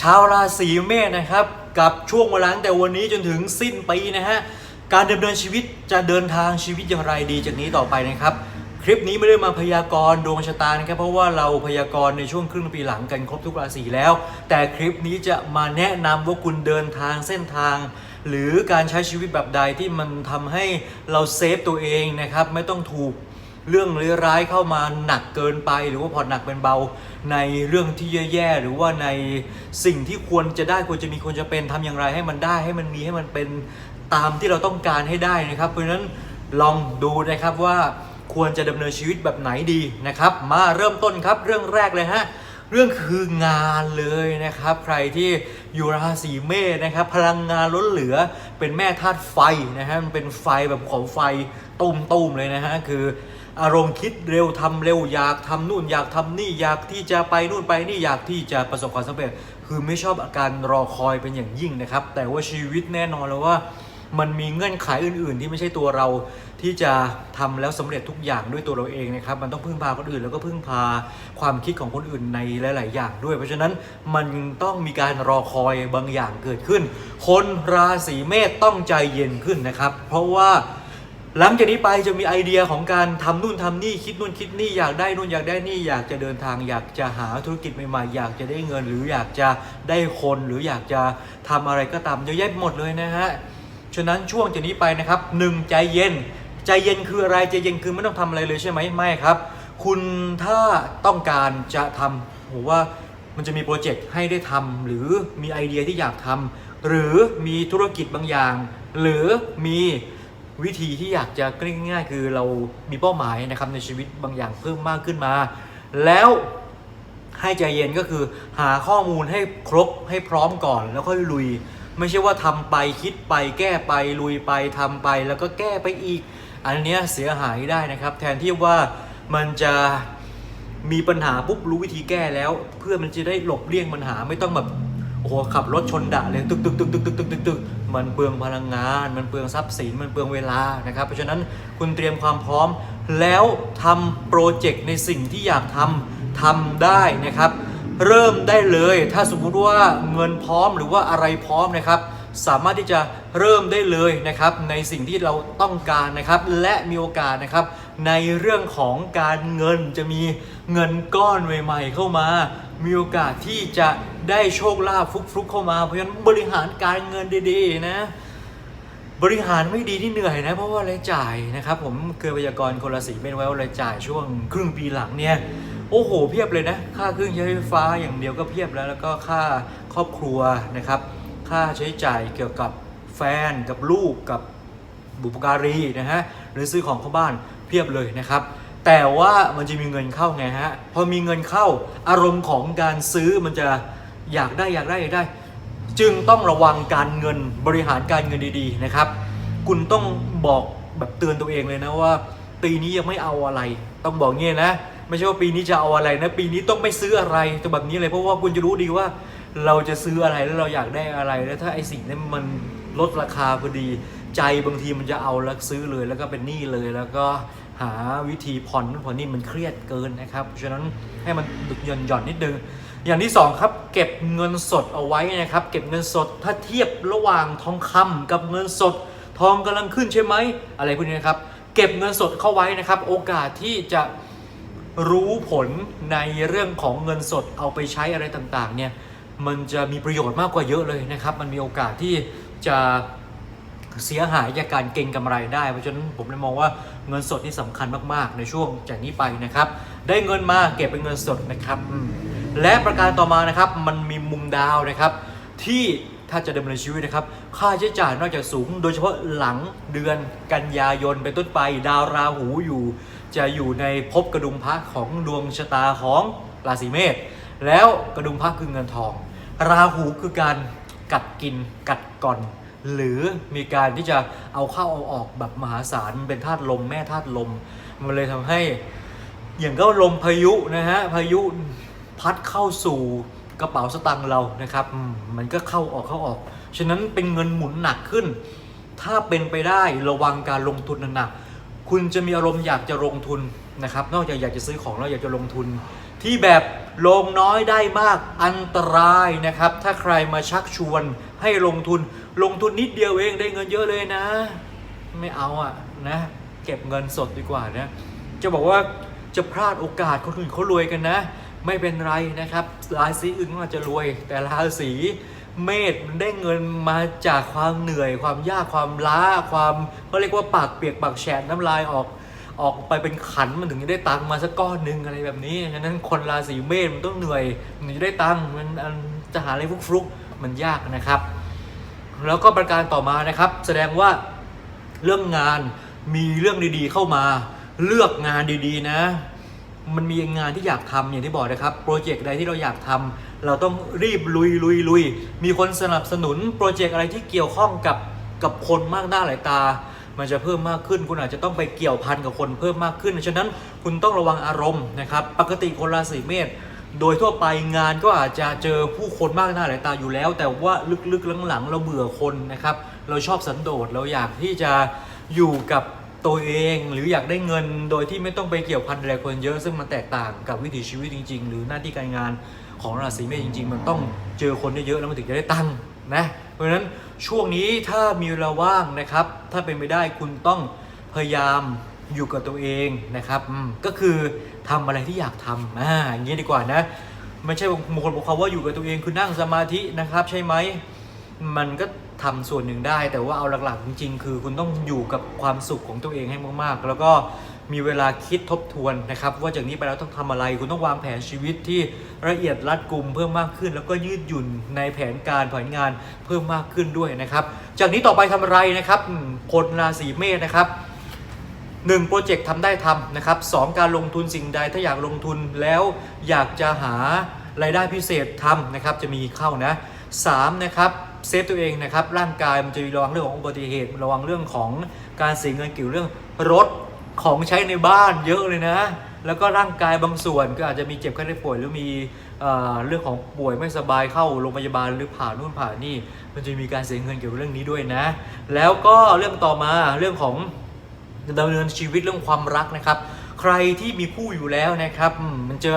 ชาวราศีเมษนะครับ กับช่วงเวลาตั้งแต่วันนี้จนถึงสิ้นปีนะฮะการดำเนินชีวิตจะเดินทางชีวิตอย่างไรดีจากนี้ต่อไปนะครับ คลิปนี้ไม่ได้มาพยากรณ์ดวงชะตานะครับ เพราะว่าเราพยากรณ์ในช่วงครึ่งปีหลังกันครบทุกราศีแล้ว แต่คลิปนี้จะมาแนะนำว่าคุณเดินทางเส้นทาง หรือการใช้ชีวิตแบบใดที่มันทำให้เราเซฟตัวเองนะครับ ไม่ต้องถูก เรื่องร้ายๆเข้ามาหนักเกินไป หรือว่าผ่อนหนักเป็นเบาในเรื่องที่แย่ๆหรือว่าในสิ่งที่ควรจะได้ควรจะมีควรจะเป็นทำอย่างไรให้มันได้ให้มันมีให้มันเป็นตามที่เราต้องการให้ได้นะครับ เพราะฉะนั้นลองดูนะครับว่าควรจะดำเนินชีวิตแบบไหนดีนะครับ มาเริ่มต้นครับเรื่องแรกเลยฮะเรื่องคืองานเลยนะครับ ใครที่อยู่ราศีเมษนะครับ พลังงานล้นเหลือเป็นแม่ธาตุไฟนะฮะมันเป็นไฟแบบภูเขาไฟตุ้มๆเลยนะฮะคือ อารมณ์คิดเร็วทำเร็วอยากทำนู่นอยากทำนี่อยากที่จะไปนู่นไปนี่อยากที่จะประสบความสำเร็จ คือไม่ชอบอาการรอคอยเป็นอย่างยิ่งนะครับ แต่ว่าชีวิตแน่นอนแล้วว่ามันมีเงื่อนไขอื่น ๆ ที่ไม่ใช่ตัวเราที่จะทำแล้วสำเร็จทุกอย่างด้วยตัวเราเองนะครับ มันต้องพึ่งพาคนอื่น แล้วก็พึ่งพาความคิดของคนอื่นในหลาย ๆ อย่างด้วย เพราะฉะนั้นมันต้องมีการรอคอยบางอย่างเกิดขึ้น คนราศีเมษต้องใจเย็นขึ้นนะครับ เพราะว่า หลังจากนี้ไปจะมีไอเดียของการทำนู่นทำนี่คิดนู่นคิดนี่อยากได้นู่นอยากได้นี่อยากจะเดินทาง อยากจะหาธุรกิจใหม่ๆอยากจะได้เงิน หรืออยากจะได้คนหรืออยากจะทำอะไรก็ตามเยอะแยะหมดเลยนะฮะฉะนั้นช่วงจากนี้ไปนะครับหนึ่งใจเย็น ใจเย็นคืออะไรใจเย็นคือไม่ต้องทำอะไรเลยใช่ไหมไม่ครับ คุณถ้าต้องการจะทำผมว่ามันจะมีโปรเจกต์ให้ได้ทำหรือมีไอเดียที่อยากทำหรือมีธุรกิจบางอย่าง หรือมี วิธีที่อยากจะกง่ายๆคือเรามีเป้าหมายนะครับในชีวิตบางอย่างเพิ่มมากขึ้นมา แล้วให้ใจเย็นก็คือหาข้อมูลให้ครบให้พร้อมก่อนแล้วค่อยลุย ไม่ใช่ว่าทำไปคิดไปแก้ไปลุยไปทำไปแล้วก็แก้ไปอีก อันนี้เสียหายได้นะครับ แทนที่ว่ามันจะมีปัญหาปุ๊บรู้วิธีแก้แล้ว เพื่อมันจะได้หลบเลี่ยงปัญหาไม่ต้องแบบโอ้โหขับรถชนดะเลยตึกตึกตึกตึกตึกตึกตึก มันเปลืองพลังงาน มันเปลืองทรัพย์สิน มันเปลืองเวลานะครับ เพราะฉะนั้นคุณเตรียมความพร้อม แล้วทำโปรเจกต์ในสิ่งที่อยากทำทำได้นะครับ เริ่มได้เลยถ้าสมมุติว่าเงินพร้อมหรือว่าอะไรพร้อมนะครับ สามารถที่จะเริ่มได้เลยนะครับในสิ่งที่เราต้องการนะครับ และมีโอกาสนะครับ ในเรื่องของการเงินจะมีเงินก้อนใหม่ ๆ เข้ามา มีโอกาสที่จะได้โชคลาภฟลุกๆเข้ามา เพราะฉะนั้นบริหารการเงินดีๆนะ บริหารไม่ดีที่เหนื่อยนะ เพราะว่ารายจ่ายนะครับ ผมเคยพยากรณ์คนละสีเป็นไว้ว่ารายจ่ายช่วงครึ่งปีหลังเนี่ยโอ้โหเพียบเลยนะ ค่าเครื่องใช้ไฟฟ้าอย่างเดียวก็เพียบแล้วแล้วก็ค่าครอบครัวนะครับ ค่าใช้จ่ายเกี่ยวกับแฟนกับลูกกับบุปการีนะฮะหรือซื้อของเข้าบ้าน เพียบเลยนะครับ แต่ว่ามันจะมีเงินเข้าไงฮะ พอมีเงินเข้าอารมณ์ของการซื้อมันจะอยากได้อยากได้อยากได้ จึงต้องระวังการเงินบริหารการเงินดีๆนะครับ คุณต้องบอกแบบเตือนตัวเองเลยนะว่าปีนี้ยังไม่เอาอะไร ต้องบอกเงี้ยนะ ไม่ใช่ว่าปีนี้จะเอาอะไรนะ ปีนี้ต้องไม่ซื้ออะไรแต่แบบนี้เลยเพราะว่าคุณจะรู้ดีว่า เราจะซื้ออะไรแล้วเราอยากได้อะไรแล้วถ้าไอสิ่งนั้นมันลดราคาพอดี ใจบางทีมันจะเอาแล้วซื้อเลยแล้วก็เป็นหนี้เลยแล้วก็หาวิธีผ่อนนู่นผ่อนนี่มันเครียดเกินนะครับฉะนั้นให้มันหย่อนหย่อนนิดนึง อย่างที่สองครับ เก็บเงินสดเอาไว้นะครับ เก็บเงินสดถ้าเทียบระหว่างทองคำกับเงินสด ทองกำลังขึ้นใช่ไหมอะไรพวกนี้นะครับ เก็บเงินสดเข้าไว้นะครับ โอกาสที่จะรู้ผลในเรื่องของเงินสดเอาไปใช้อะไรต่างๆเนี่ยมันจะมีประโยชน์มากกว่าเยอะเลยนะครับ มันมีโอกาสที่จะ เสียหายจากการเก็งกำไรได้ เพราะฉะนั้นผมเลยมองว่าเงินสดนี่สำคัญมากๆ ในช่วงจากนี้ไปนะครับ ได้เงินมาเก็บเป็นเงินสดนะครับ และประการต่อมานะครับมันมีมุมดาวนะครับ ที่ถ้าจะดำเนินชีวิตนะครับ ค่าใช้จ่ายนอกจากสูง โดยเฉพาะหลังเดือนกันยายนเป็นต้นไป ดาวราหูอยู่ จะอยู่ในภพกระดุมพระของดวงชะตาของราศีเมษแล้วกระดุมพระคือเงินทอง ราหูคือการกัดกินกัดก่อน หรือมีการที่จะเอาเข้าเอาออกแบบมหาศาลมันเป็นธาตุลมแม่ธาตุลม มันเลยทำให้อย่างก็ลมพายุนะฮะพายุพัดเข้าสู่กระเป๋าสตางค์เรานะครับมันก็เข้าออกเข้าออก ฉะนั้นเป็นเงินหมุนหนักขึ้น ถ้าเป็นไปได้ระวังการลงทุนหนักคุณจะมีอารมณ์อยากจะลงทุนนะครับ นอกจากอยากจะซื้อของแล้วอยากจะลงทุน ที่แบบลงน้อยได้มากอันตรายนะครับ ถ้าใครมาชักชวนให้ลงทุนลงทุนนิดเดียวเองได้เงินเยอะเลยนะ ไม่เอาอะนะ เก็บเงินสดดีกว่านะ จะบอกว่าจะพลาดโอกาสคนอื่นเขารวยกันนะ ไม่เป็นไรนะครับราศีอื่นอาจจะรวย แต่ราศีเมษมันได้เงินมาจากความเหนื่อย ความยากความล้าความเขาเรียกว่าปากเปียกปากแฉะน้ำลายออก ออกไปเป็นขันมันถึงจะได้ตังค์มาสักก้อนหนึ่งอะไรแบบนี้ฉะนั้นคนราศีเมษมันต้องเหนื่อยมันจะได้ตังค์มันอันจะหาอะไรฟลุกๆมันยากนะครับ แล้วก็ประการต่อมานะครับ แสดงว่าเรื่องงานมีเรื่องดีๆเข้ามา เลือกงานดีๆนะ มันมีงานที่อยากทำอย่างที่บอกนะครับ โปรเจกต์ใดที่เราอยากทำเราต้องรีบลุยลุยลุยมีคนสนับสนุนโปรเจกต์อะไรที่เกี่ยวข้องกับกับคนมากหน้าหลายตา มันจะเพิ่มมากขึ้น คุณอาจจะต้องไปเกี่ยวพันกับคนเพิ่มมากขึ้น ฉะนั้นคุณต้องระวังอารมณ์นะครับ ปกติคนราศีเมษโดยทั่วไปงานก็อาจจะเจอผู้คนมากหน้าหลายตาอยู่แล้ว แต่ว่าลึกๆหลังๆ เราเบื่อคนนะครับ เราชอบสันโดษเราอยากที่จะอยู่กับตัวเองหรืออยากได้เงินโดยที่ไม่ต้องไปเกี่ยวพันอะไรคนเยอะซึ่งมันแตกต่างกับวิถีชีวิตจริง ๆ หรือหน้าที่การงานของราศีเมษจริง ๆ มันต้องเจอคนเยอะๆแล้วมันถึงจะได้ตังค์นะ เพราะฉะนั้นช่วงนี้ถ้ามีเวลาว่างนะครับ ถ้าเป็นไปได้คุณต้องพยายามอยู่กับตัวเองนะครับก็คือทำอะไรที่อยากทำอ่าอย่างนี้ดีกว่านะไม่ใช่บางคนบอกเขาว่าอยู่กับตัวเองคือนั่งสมาธินะครับ ใช่ไหมมันก็ทำส่วนหนึ่งได้ แต่ว่าเอาหลักๆจริง ๆ คือคุณต้องอยู่กับความสุขของตัวเองให้มากๆ แล้วก็ มีเวลาคิดทบทวนนะครับ ว่าจากนี้ไปแล้วต้องทำอะไร คุณต้องวางแผนชีวิตที่ละเอียดรัดกุมเพิ่มมากขึ้น แล้วก็ยืดหยุ่นในแผนการแผนงานเพิ่มมากขึ้นด้วยนะครับ จากนี้ต่อไปทำอะไรนะครับคนราศีเมษนะครับหนึ่งโปรเจกต์ทำได้ทำนะครับสองการลงทุนสิ่งใดถ้าอยากลงทุนแล้วอยากจะหารายได้พิเศษทำนะครับจะมีเข้านะสามนะครับเซฟตัวเองนะครับร่างกายมันจะระวังเรื่องของอุบัติเหตุระวังเรื่องของการเสียเงินเกี่ยวเรื่องรถ ของใช้ในบ้านเยอะเลยนะ แล้วก็ร่างกายบางส่วนก็อาจจะมีเจ็บไข้ได้ป่วยหรือมีเอเรื่องของป่วยไม่สบายเข้าโรงพยาบาลหรือผ่านู่นผ่านี่ มันจะมีการเสียเงินเกี่ยวกับเรื่องนี้ด้วยนะ แล้วก็เรื่องต่อมาเรื่องของดำเนินชีวิตเรื่องความรักนะครับ ใครที่มีคู่อยู่แล้วนะครับมมันจะ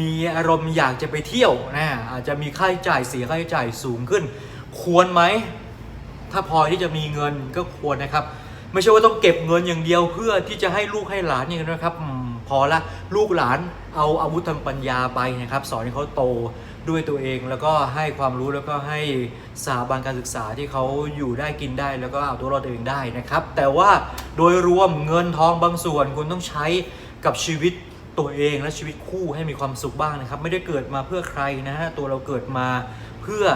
มีอารมณ์อยากจะไปเที่ยวนะอาจจะมีค่าใช้จ่ายเสียค่าใช้จ่ายสูงขึ้น ควรไหม ถ้าพอที่จะมีเงินก็ควรนะครับ ไม่ใช่ว่าต้องเก็บเงินอย่างเดียวเพื่อที่จะให้ลูกให้หลานอย่างนั้นะครับพอละลูกหลานเอาอาวุธทางปัญญาไปนะครับ สอนให้เขาโตด้วยตัวเอง แล้วก็ให้ความรู้แล้วก็ให้สถาบันการศึกษาที่เขาอยู่ได้กินได้ แล้วก็เอาตัวรอดตัวเองได้นะครับ แต่ว่าโดยรวมเงินทองบางส่วนคุณต้องใช้กับชีวิตตัวเองและชีวิตคู่ให้มีความสุขบ้างนะครับ ไม่ได้เกิดมาเพื่อใครนะฮะตัวเราเกิดมา เพื่อ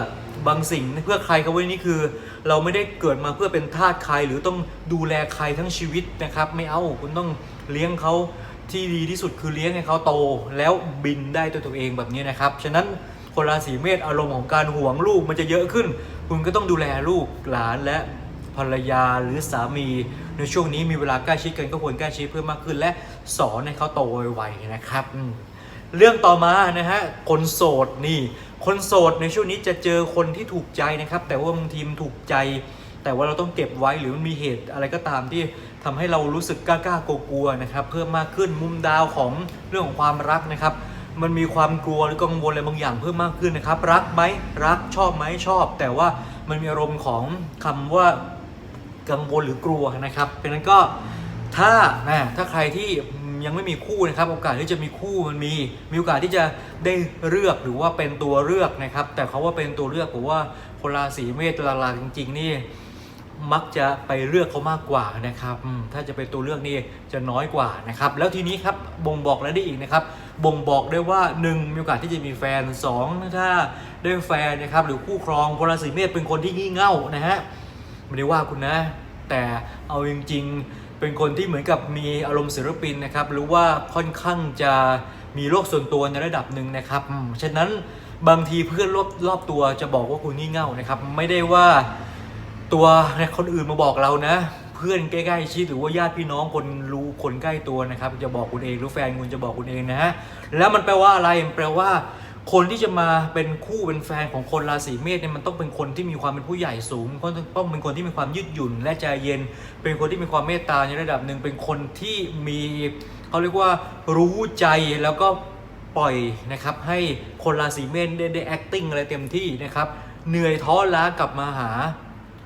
บางสิ่งเพื่อใครครับวันนี้คือ เราไม่ได้เกิดมาเพื่อเป็นทาสใครหรือต้องดูแลใครทั้งชีวิตนะครับ ไม่เอาคุณต้องเลี้ยงเขาที่ดีที่สุดคือเลี้ยงให้เขาโตแล้วบินได้ตัวตัวเองแบบนี้นะครับฉะนั้นคนราศีเมษอารมณ์ของการห่วงลูกมันจะเยอะขึ้น คุณก็ต้องดูแลลูกหลานและภรรยาหรือสามี ในช่วงนี้มีเวลาใกล้ชิดกันก็ควรใกล้ชิดเพิ่มมากขึ้น และสอนให้เขาโตไวๆนะครับ เรื่องต่อมานะฮะคนโสดนี่ คนโสดในช่วงนี้จะเจอคนที่ถูกใจนะครับ แต่ว่าบางทีมถูกใจ แต่ว่าเราต้องเก็บไว้หรือมันมีเหตุอะไรก็ตามที่ทำให้เรารู้สึกกล้าๆกลัวๆนะครับ เพิ่มมากขึ้นมุมดาวของเรื่องของความรักนะครับ มันมีความกลัวหรือกังวลอะไรบางอย่างเพิ่มมากขึ้นนะครับ รักไหมรักชอบไหมชอบ แต่ว่ามันมีอารมณ์ของคำว่ากังวลหรือกลัวนะครับเพราะนั้นก็ถ้านะถ้าใครที่ ยังไม่มีคู่นะครับ โอกาสที่จะมีคู่มันมี มีโอกาสที่จะได้เลือกหรือว่าเป็นตัวเลือกนะครับ แต่เขาว่าเป็นตัวเลือกผมว่าคนราศีเมษหลักๆจริง ๆ นี่มักจะไปเลือกเขามากกว่านะครับ ถ้าจะเป็นตัวเลือกนี่จะน้อยกว่านะครับ แล้วทีนี้ครับบ่งบอกแล้วได้อีกนะครับ บ่งบอกได้ว่า 1 มีโอกาสที่จะมีแฟน 2 ถ้าได้แฟนนะครับหรือคู่ครองคนราศีเมษเป็นคนที่งี่เง่านะฮะไม่ได้ว่าคุณนะ แต่เอาจริง ๆ เป็นคนที่เหมือนกับมีอารมณ์ศิลปินนะครับหรือว่าค่อนข้างจะมีโลกส่วนตัวในระดับหนึ่งนะครับฉะนั้นบางทีเพื่อนรอบรอบตัวจะบอกว่าคุณงี่เง่านะครับ ไม่ได้ว่าตัวคนอื่นมาบอกเรานะ เพื่อนใกล้ๆชิดหรือว่าญาติพี่น้องคนรู้คนใกล้ตัวนะครับ จะบอกคุณเองหรือแฟนคุณจะบอกคุณเองนะฮะแล้วมันแปลว่าอะไรแปลว่า คนที่จะมาเป็นคู่เป็นแฟนของคนราศีเมษเนี่ยมันต้องเป็นคนที่มีความเป็นผู้ใหญ่สูงต้องต้องเป็นคนที่มีความยืดหยุ่นและใจเย็น เป็นคนที่มีความเมตตาในระดับหนึ่งเป็นคนที่มีเขาเรียกว่ารู้ใจแล้วก็ปล่อยนะครับให้คนราศีเมษได้ได้ acting อะไรเต็มที่นะครับเหนื่อยท้อล้ากลับมาหา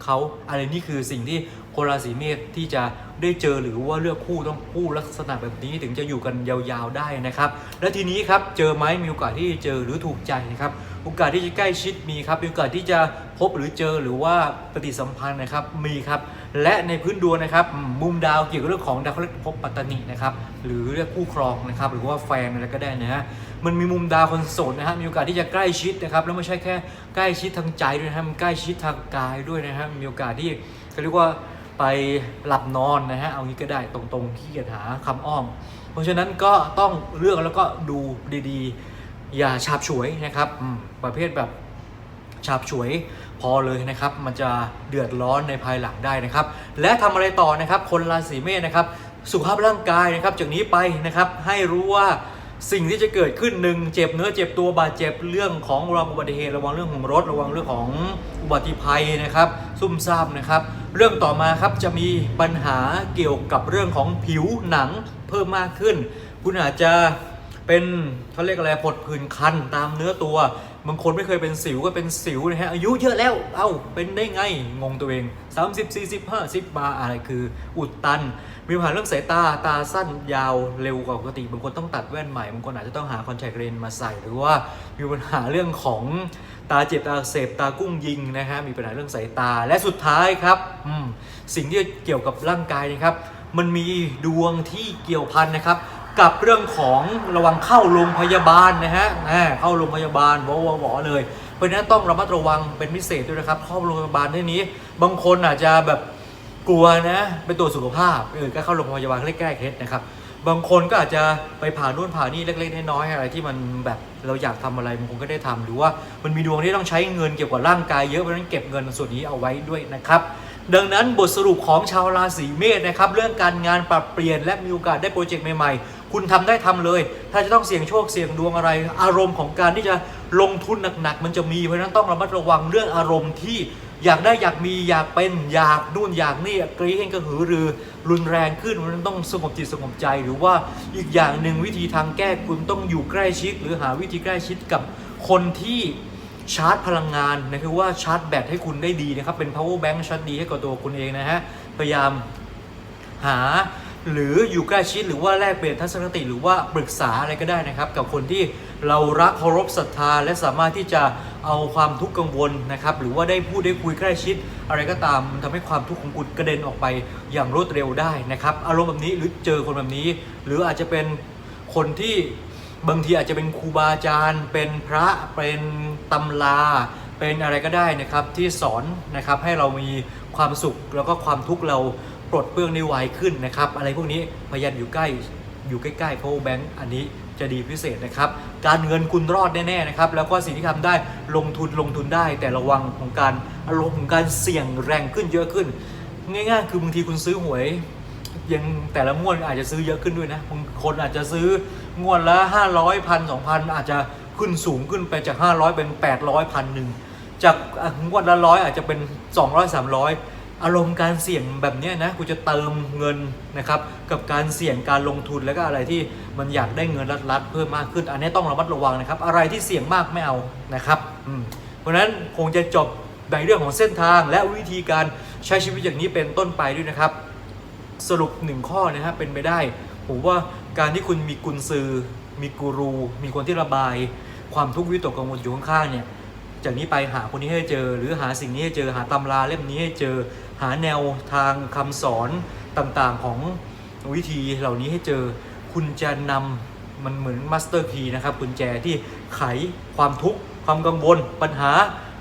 เขาอะไรนี่คือสิ่งที่คนราศีเมษที่จะ ได้เจอหรือว่าเลือกคู่ต้องคู่ลักษณะแบบนี้ถึงจะอยู่กันยาวๆได้นะครับ และทีนี้ครับเจอไหมมีโอกาสที่จะเจอหรือถูกใจนะครับโอกาสที่จะใกล้ชิดมีครับมีโอกาสที่จะพบหรือเจอหรือว่าปฏิสัมพันธ์นะครับมีครับ และในพื้นดวงนะครับมุมดาวเกี่ยวกับเรื่องของดาวเขาเรียกภพปัตตนินะครับหรือเรียกคู่ครองนะครับหรือว่าแฟนอะไรก็ได้นะฮะมันมีมุมดาวคนโสดนะฮะมีโอกาสที่จะใกล้ชิดนะครับแล้วไม่ใช่แค่ใกล้ชิดทางใจด้วยนะฮะมันใกล้ชิดทางกายด้วยนะฮะมีโอกาสที่เขาเรียกว่า ไปหลับนอนนะฮะ เอางี้ก็ได้ตรงๆขี้เกียจหาคำอ้อม เพราะฉะนั้นก็ต้องเลือกแล้วก็ดูดีๆ อย่าฉาบฉวยนะครับประเภทแบบฉาบฉวยพอเลยนะครับ มันจะเดือดร้อนในภายหลังได้นะครับ และทำอะไรต่อนะครับ คนราศีเมษนะครับ สุขภาพร่างกายนะครับ จากนี้ไปนะครับให้รู้ว่า สิ่งที่จะเกิดขึ้นหนึ่งเจ็บเนื้อเจ็บตัวบาดเจ็บเรื่องของระวังอุบัติเหตุระวังเรื่องของรถระวังเรื่องของอุบัติภัยนะครับ ซุ่มซ่ามนะครับ เรื่องต่อมาครับจะมีปัญหาเกี่ยวกับเรื่องของผิวหนังเพิ่มมากขึ้น คุณอาจจะเป็นเขาเรียกอะไรผดผื่นคันตามเนื้อตัวบางคนไม่เคยเป็นสิวก็เป็นสิวนะฮะอายุเยอะแล้วเอ้าเป็นได้ไงงงตัวเอง 30 40 50มาอะไรคืออุดตัน มีปัญหาเรื่องสายตาตาสั้นยาวเร็วกว่าปกติบางคนต้องตัดแว่นใหม่บางคนอาจจะต้องหาคอนแทคเลนส์มาใส่ หรือว่ามีปัญหาเรื่องของตาเจ็บตาเสพตากุ้งยิงนะฮะมีปัญหาเรื่องสายตาและสุดท้ายครับสิ่งที่เกี่ยวกับร่างกายนะครับ มันมีดวงที่เกี่ยวพันนะครับ กับเรื่องของระวังเข้าโรงพยาบาลนะฮะเข้าโรงพยาบาลวอวอเลย เพราะฉะนั้นต้องระมัดระวังเป็นพิเศษด้วยนะครับเข้าโรงพยาบาลที่นี้ บางคนอาจจะแบบ กลัวนะไปตรวจสุขภาพเออก็เข้าโรงพยาบาลใกล้ๆเคสนะครับ บางคนก็อาจจะไปผ่านู่นผ่านี่เล็กๆน้อยๆอะไรที่มันแบบเราอยากทำอะไรบางคนก็ได้ทำหรือว่ามันมีดวงที่ต้องใช้เงินเกี่ยวกับร่างกายเยอะเพราะฉะนั้นเก็บเงินส่วนนี้เอาไว้ด้วยนะครับ ดังนั้นบทสรุปของชาวราศีเมษนะครับเรื่องการงานปรับเปลี่ยนและมีโอกาสได้โปรเจกต์ใหม่ๆ คุณทำได้ทำเลย ถ้าจะต้องเสี่ยงโชคเสี่ยงดวงอะไร อารมณ์ของการที่จะลงทุนหนักๆมันจะมีเพราะฉะนั้นต้องระมัดระวังเรื่องอารมณ์ที่ อยากได้อยากมีอยากเป็นอยากนู่นอยากนี่กรี๊ดเองก็หือรือรุนแรงขึ้นเพราะฉะนั้นต้องสงบจิตสงบใจหรือว่าอีกอย่างหนึ่งวิธีทางแก้คุณต้องอยู่ใกล้ชิด หรือหาวิธีใกล้ชิดกับคนที่ชาร์จพลังงานนะคือว่าชาร์จแบตให้คุณได้ดีนะครับเป็น power bank ชาร์จดีให้กับตัวคุณเองนะฮะพยายามหาหรืออยู่ใกล้ชิดหรือว่าแลกเปลี่ยนทัศนคติหรือว่าปรึกษาอะไรก็ได้นะครับ กับคนที่เรารักเคารพศรัทธาและสามารถที่จะ เอาความทุกข์กังวลนะครับ หรือว่าได้พูดได้คุยใกล้ชิด อะไรก็ตามมันทำให้ความทุกข์ของคุณกระเด็นออกไปอย่างรวดเร็วได้นะครับ อารมณ์แบบนี้หรือเจอคนแบบนี้ หรืออาจจะเป็นคนที่บางทีอาจจะเป็นครูบาอาจารย์ เป็นพระเป็นตำราเป็นอะไรก็ได้นะครับที่สอนนะครับให้เรามีความสุขแล้วก็ความทุกข์เราปลดเปลื้องได้ไวขึ้นนะครับ อะไรพวกนี้พยายามอยู่ใกล้อยู่ใกล้ๆ power bank อันนี้ จะดีพิเศษนะครับ การเงินคุณรอดแน่ๆนะครับ แล้วก็สิ่งที่ทำได้ลงทุนลงทุนได้ แต่ระวังของการอารมณ์ของการเสี่ยงแรงขึ้นเยอะขึ้น ง่ายๆ คือบางทีคุณซื้อหวยยังแต่ละงวดอาจจะซื้อเยอะขึ้นด้วยนะบางคนอาจจะซื้องวดละ500พันสองพันอาจจะขึ้นสูงขึ้นไปจาก 500 เป็น 800พันหนึ่งจากงวดละร้อยอาจจะเป็น 200 300 อารมณ์การเสี่ยงแบบนี้นะคุณจะเติมเงินนะครับกับการเสี่ยงการลงทุนแล้วก็อะไรที่มันอยากได้เงินรัดๆเพิ่มมากขึ้น อันนี้ต้องระมัดระวังนะครับ อะไรที่เสี่ยงมากไม่เอานะครับเพราะฉะนั้นคงจะจบในเรื่องของเส้นทางและวิธีการใช้ชีวิตอย่างนี้เป็นต้นไปด้วยนะครับ สรุปหนึ่งข้อนะฮะเป็นไปได้ผมว่าการที่คุณมีกุญซือ มีกูรู มีคนที่ระบาย ความทุกข์วิตกกังวลอยู่ข้างๆเนี่ยจากนี้ไปหาคนนี้ให้เจอ หรือหาสิ่งนี้ให้เจอหาตำราเล่มนี้ให้เจอ หาแนวทางคำสอนต่างๆของวิธีเหล่านี้ให้เจอคุณจะนำมันเหมือนมาสเตอร์คีนะครับกุญแจที่ไขความทุกข์ความกังวลปัญหา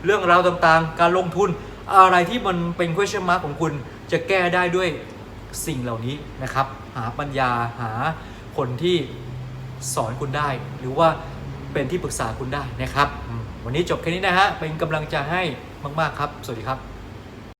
เรื่องราวต่างๆ การลงทุนอะไรที่มันเป็น question mark ของคุณจะแก้ได้ด้วยสิ่งเหล่านี้นะครับ หาปัญญาหาคนที่สอนคุณได้ หรือว่าเป็นที่ปรึกษาคุณได้นะครับ วันนี้จบแค่นี้นะฮะเป็นกำลังใจให้มาก ๆ ครับ สวัสดีครับ